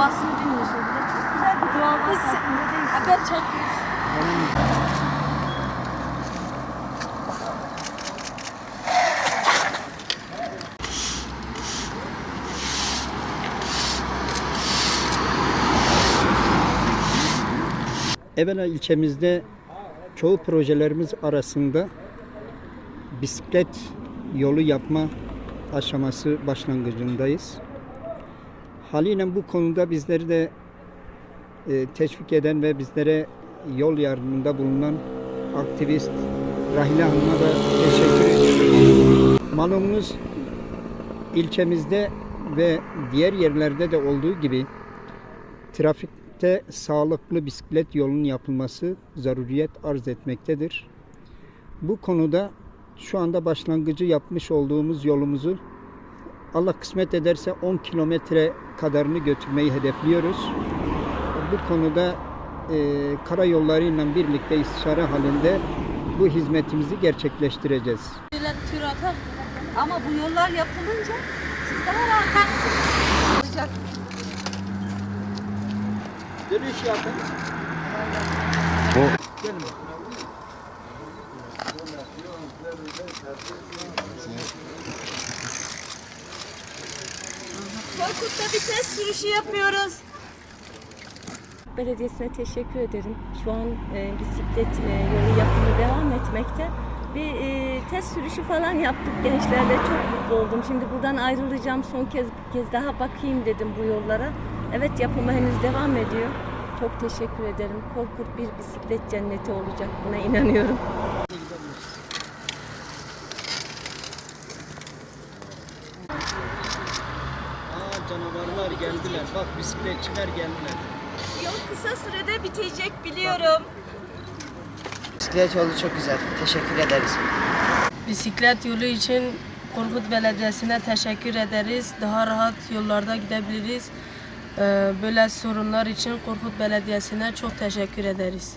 doğasını dinliyorsun. Bir de çok güzel bir doğa var. Haber çekiyoruz. Evvela ilçemizde çoğu projelerimiz arasında bisiklet yolu yapma aşaması başlangıcındayız. Haliyle bu konuda bizleri de e, teşvik eden ve bizlere yol yardımında bulunan aktivist Rahile Hanım'a da teşekkür ediyorum. Malumunuz ilçemizde ve diğer yerlerde de olduğu gibi trafikte sağlıklı bisiklet yolunun yapılması zaruriyet arz etmektedir. Bu konuda şu anda başlangıcı yapmış olduğumuz yolumuzu Allah kısmet ederse 10 kilometre kadarını götürmeyi hedefliyoruz. Bu konuda e, karayollarıyla birlikte istişare halinde bu hizmetimizi gerçekleştireceğiz. Tür atar. Ama bu yollar yapılınca siz daha rahat olacak. Dönüş yapın. Gelin. Korkut'ta bir test sürüşü yapıyoruz. Belediyesi'ne teşekkür ederim. Şu an e, bisiklet e, yolu yapımı devam etmekte. Bir e, test sürüşü falan yaptık gençlerle. Çok mutlu oldum. Şimdi buradan ayrılacağım. Son kez bir kez daha bakayım dedim bu yollara. Evet yapımı henüz devam ediyor. Çok teşekkür ederim. Korkut bir bisiklet cenneti olacak. Buna inanıyorum. canavarlar geldiler. Bak bisikletçiler geldiler. Yol kısa sürede bitecek biliyorum. Bisiklet yolu çok güzel. Teşekkür ederiz. Bisiklet yolu için Korkut Belediyesi'ne teşekkür ederiz. Daha rahat yollarda gidebiliriz. Ee, böyle sorunlar için Korkut Belediyesi'ne çok teşekkür ederiz.